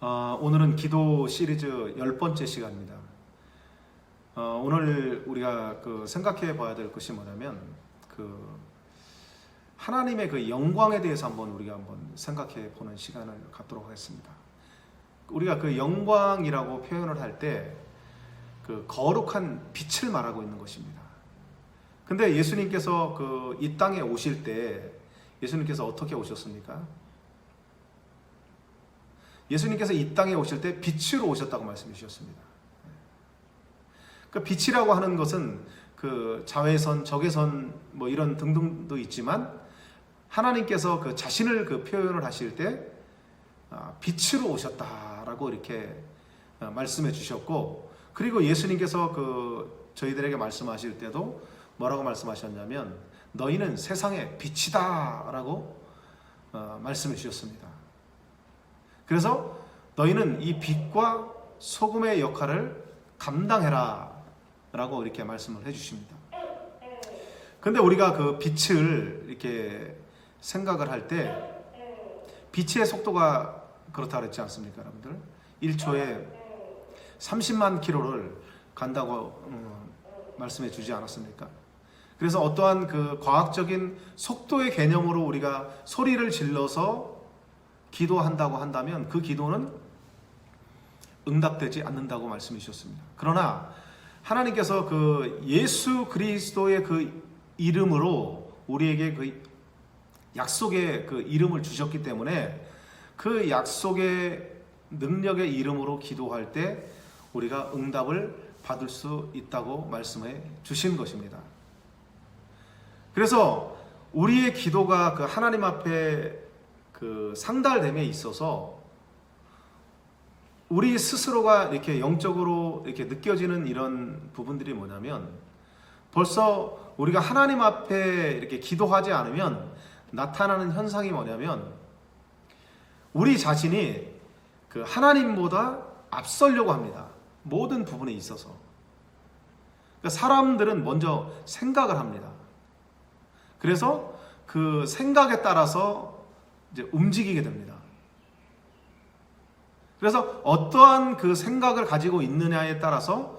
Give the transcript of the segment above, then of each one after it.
어, 오늘은 기도 시리즈 열 번째 시간입니다. 어, 오늘 우리가 그 생각해 봐야 될 것이 뭐냐면 그 하나님의 그 영광에 대해서 한번 우리가 한번 생각해 보는 시간을 갖도록 하겠습니다. 우리가 그 영광이라고 표현을 할 때 그 거룩한 빛을 말하고 있는 것입니다. 근데 예수님께서 그 이 땅에 오실 때 예수님께서 어떻게 오셨습니까? 예수님께서 이 땅에 오실 때 빛으로 오셨다고 말씀해 주셨습니다. 그 빛이라고 하는 것은 그 자외선, 적외선 뭐 이런 등등도 있지만 하나님께서 그 자신을 그 표현을 하실 때 아, 빛으로 오셨다라고 이렇게 어, 말씀해 주셨고 그리고 예수님께서 그 저희들에게 말씀하실 때도 뭐라고 말씀하셨냐면 너희는 세상의 빛이다라고 어, 말씀해 주셨습니다. 그래서 너희는 이 빛과 소금의 역할을 감당해라 라고 이렇게 말씀을 해 주십니다. 근데 우리가 그 빛을 이렇게 생각을 할 때 빛의 속도가 그렇다 그랬지 않습니까, 여러분들? 1초에 30만 킬로를 간다고 음, 말씀해 주지 않았습니까? 그래서 어떠한 그 과학적인 속도의 개념으로 우리가 소리를 질러서 기도한다고 한다면 그 기도는 응답되지 않는다고 말씀해 주셨습니다. 그러나 하나님께서 그 예수 그리스도의 그 이름으로 우리에게 그 약속의 그 이름을 주셨기 때문에 그 약속의 능력의 이름으로 기도할 때 우리가 응답을 받을 수 있다고 말씀해 주신 것입니다. 그래서 우리의 기도가 그 하나님 앞에 그 상달됨에 있어서 우리 스스로가 이렇게 영적으로 이렇게 느껴지는 이런 부분들이 뭐냐면 벌써 우리가 하나님 앞에 이렇게 기도하지 않으면 나타나는 현상이 뭐냐면 우리 자신이 그 하나님보다 앞서려고 합니다. 모든 부분에 있어서. 그러니까 사람들은 먼저 생각을 합니다. 그래서 그 생각에 따라서 이제 움직이게 됩니다. 그래서 어떠한 그 생각을 가지고 있느냐에 따라서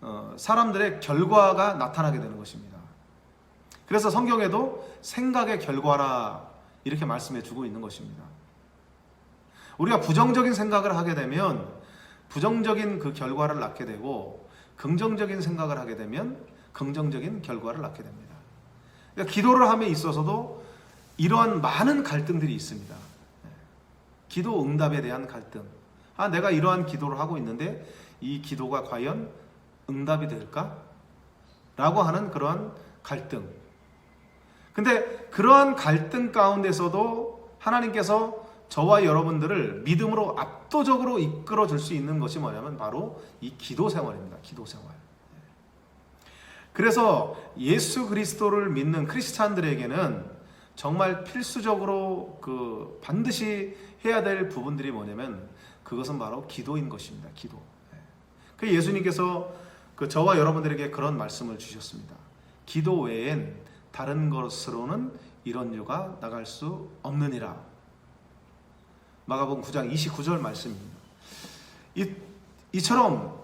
어, 사람들의 결과가 나타나게 되는 것입니다. 그래서 성경에도 생각의 결과라 이렇게 말씀해 주고 있는 것입니다. 우리가 부정적인 생각을 하게 되면 부정적인 그 결과를 낳게 되고 긍정적인 생각을 하게 되면 긍정적인 결과를 낳게 됩니다. 그러니까 기도를 함에 있어서도 이러한 많은 갈등들이 있습니다. 기도 응답에 대한 갈등. 아, 내가 이러한 기도를 하고 있는데 이 기도가 과연 응답이 될까? 라고 하는 그러한 갈등. 근데 그러한 갈등 가운데서도 하나님께서 저와 여러분들을 믿음으로 압도적으로 이끌어 줄 수 있는 것이 뭐냐면 바로 이 기도 생활입니다. 기도 생활. 그래서 예수 그리스도를 믿는 크리스찬들에게는 정말 필수적으로 그 반드시 해야 될 부분들이 뭐냐면 그것은 바로 기도인 것입니다. 기도. 그 예수님께서 그 저와 여러분들에게 그런 말씀을 주셨습니다. 기도 외엔 다른 것으로는 이런 유가 나갈 수 없느니라. 마가복음 9장 29절 말씀입니다. 이, 이처럼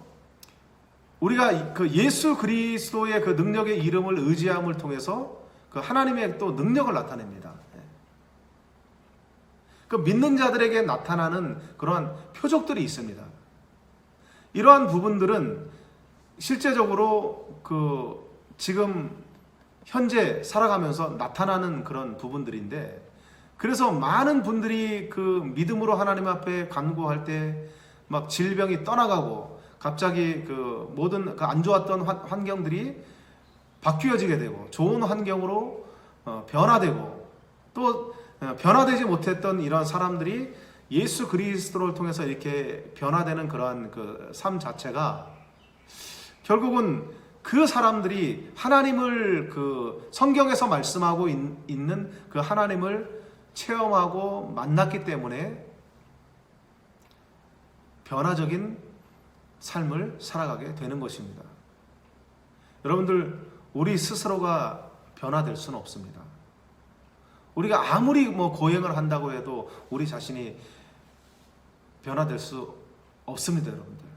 우리가 그 예수 그리스도의 그 능력의 이름을 의지함을 통해서 그 하나님의 또 능력을 나타냅니다. 그 믿는 자들에게 나타나는 그러한 표적들이 있습니다. 이러한 부분들은 실제적으로 그 지금 현재 살아가면서 나타나는 그런 부분들인데 그래서 많은 분들이 그 믿음으로 하나님 앞에 간구할 때 막 질병이 떠나가고 갑자기 그 모든 그 안 좋았던 환경들이 바뀌어지게 되고 좋은 환경으로 어, 변화되고 또 어, 변화되지 못했던 이런 사람들이 예수 그리스도를 통해서 이렇게 변화되는 그러한 그 삶 자체가 결국은 그 사람들이 하나님을 그 성경에서 말씀하고 있, 있는 그 하나님을 체험하고 만났기 때문에 변화적인 삶을 살아가게 되는 것입니다. 여러분들, 우리 스스로가 변화될 수는 없습니다. 우리가 아무리 뭐 고행을 한다고 해도 우리 자신이 변화될 수 없습니다, 여러분들.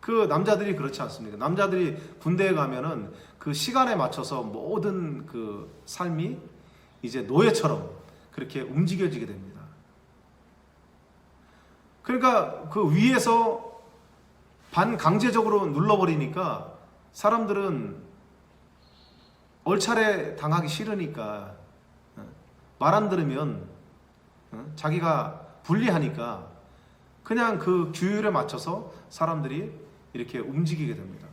그 남자들이 그렇지 않습니까? 남자들이 군대에 가면은 그 시간에 맞춰서 모든 그 삶이 이제 노예처럼 그렇게 움직여지게 됩니다. 그러니까 그 위에서 반강제적으로 눌러버리니까 사람들은 얼차례 당하기 싫으니까 말 안 들으면 어, 자기가 불리하니까 그냥 그 규율에 맞춰서 사람들이 이렇게 움직이게 됩니다.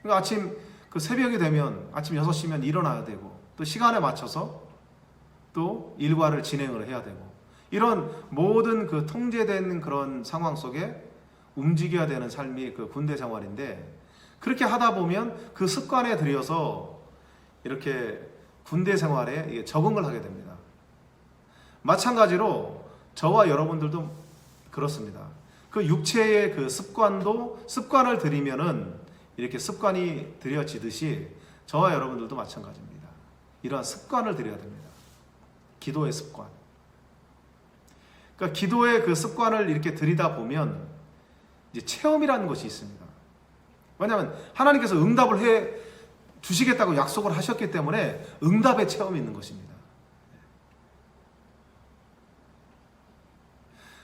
그러니까 아침 그 새벽이 되면 아침 6시면 일어나야 되고 또 시간에 맞춰서 또 일과를 진행을 해야 되고 이런 모든 그 통제된 그런 상황 속에 움직여야 되는 삶이 그 군대 생활인데 그렇게 하다 보면 그 습관에 들여서 이렇게 군대 생활에 적응을 하게 됩니다. 마찬가지로 저와 여러분들도 그렇습니다. 그 육체의 그 습관도 습관을 들이면은 이렇게 습관이 들여지듯이 저와 여러분들도 마찬가지입니다. 이러한 습관을 들여야 됩니다. 기도의 습관. 그러니까 기도의 그 습관을 이렇게 들이다 보면 이제 체험이라는 것이 있습니다. 왜냐하면 하나님께서 응답을 해 주시겠다고 약속을 하셨기 때문에 응답의 체험이 있는 것입니다.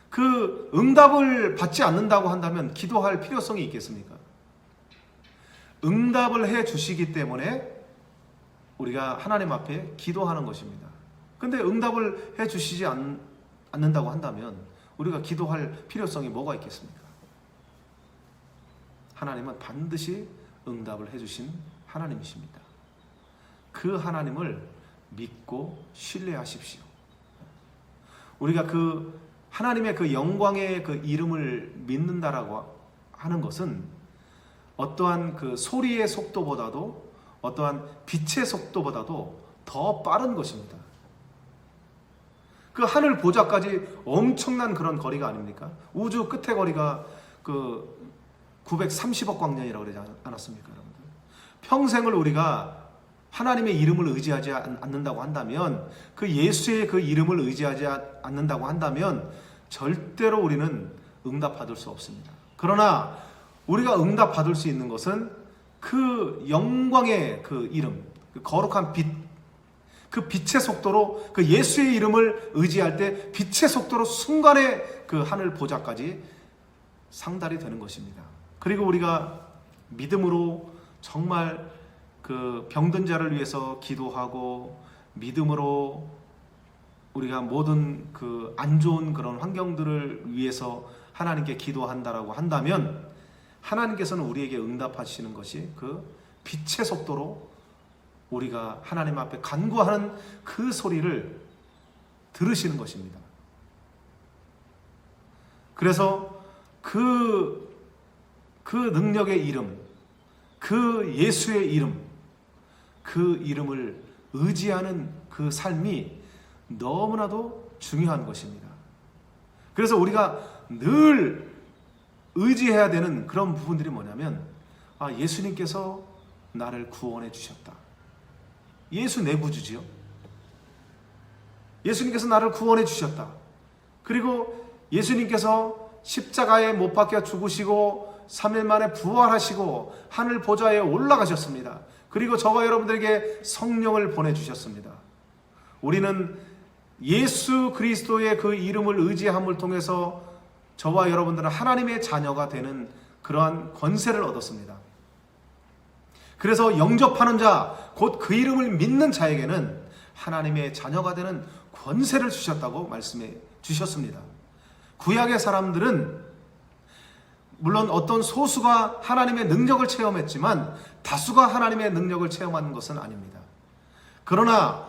그 응답을 받지 않는다고 한다면 기도할 필요성이 있겠습니까? 응답을 해 주시기 때문에 우리가 하나님 앞에 기도하는 것입니다. 근데 응답을 해 주시지 않, 않는다고 한다면 우리가 기도할 필요성이 뭐가 있겠습니까? 하나님은 반드시 응답을 해 주신 하나님이십니다. 그 하나님을 믿고 신뢰하십시오. 우리가 그 하나님의 그 영광의 그 이름을 믿는다라고 하는 것은 어떠한 그 소리의 속도보다도 어떠한 빛의 속도보다도 더 빠른 것입니다. 그 하늘 보좌까지 엄청난 그런 거리가 아닙니까? 우주 끝의 거리가 그 930억 광년이라고 그러지 않았습니까, 여러분들? 평생을 우리가 하나님의 이름을 의지하지 않는다고 한다면 그 예수의 그 이름을 의지하지 않는다고 한다면 절대로 우리는 응답받을 수 없습니다. 그러나 우리가 응답받을 수 있는 것은 그 영광의 그 이름, 그 거룩한 빛, 그 빛의 속도로 그 예수의 이름을 의지할 때 빛의 속도로 순간에 그 하늘 보좌까지 상달이 되는 것입니다. 그리고 우리가 믿음으로 정말 그 병든 자를 위해서 기도하고 믿음으로 우리가 모든 그 안 좋은 그런 환경들을 위해서 하나님께 기도한다라고 한다면 하나님께서는 우리에게 응답하시는 것이 그 빛의 속도로 우리가 하나님 앞에 간구하는 그 소리를 들으시는 것입니다. 그래서 그, 그 능력의 이름, 그 예수의 이름, 그 이름을 의지하는 그 삶이 너무나도 중요한 것입니다. 그래서 우리가 늘 의지해야 되는 그런 부분들이 뭐냐면, 아, 예수님께서 나를 구원해 주셨다. 예수 내 구주지요. 예수님께서 나를 구원해 주셨다. 그리고 예수님께서 십자가에 못 박혀 죽으시고 3일 만에 부활하시고 하늘 보좌에 올라가셨습니다. 그리고 저와 여러분들에게 성령을 보내주셨습니다. 우리는 예수 그리스도의 그 이름을 의지함을 통해서 저와 여러분들은 하나님의 자녀가 되는 그러한 권세를 얻었습니다. 그래서 영접하는 자, 곧 그 이름을 믿는 자에게는 하나님의 자녀가 되는 권세를 주셨다고 말씀해 주셨습니다. 구약의 사람들은 물론 어떤 소수가 하나님의 능력을 체험했지만 다수가 하나님의 능력을 체험하는 것은 아닙니다. 그러나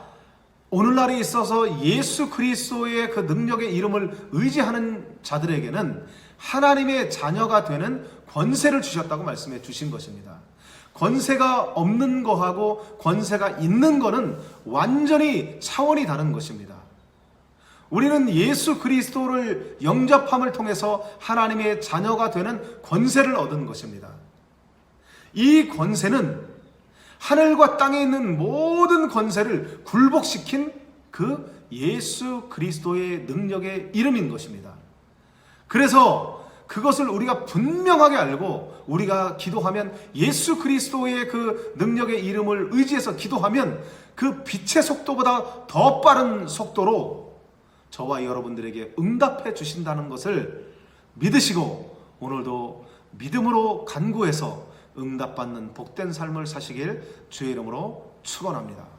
오늘날에 있어서 예수 그리스도의 그 능력의 이름을 의지하는 자들에게는 하나님의 자녀가 되는 권세를 주셨다고 말씀해 주신 것입니다. 권세가 없는 거하고 권세가 있는 거는 완전히 차원이 다른 것입니다. 우리는 예수 그리스도를 영접함을 통해서 하나님의 자녀가 되는 권세를 얻은 것입니다. 이 권세는 하늘과 땅에 있는 모든 권세를 굴복시킨 그 예수 그리스도의 능력의 이름인 것입니다. 그래서 그것을 우리가 분명하게 알고 우리가 기도하면 예수 그리스도의 그 능력의 이름을 의지해서 기도하면 그 빛의 속도보다 더 빠른 속도로 저와 여러분들에게 응답해 주신다는 것을 믿으시고 오늘도 믿음으로 간구해서 응답받는 복된 삶을 사시길 주의 이름으로 축원합니다.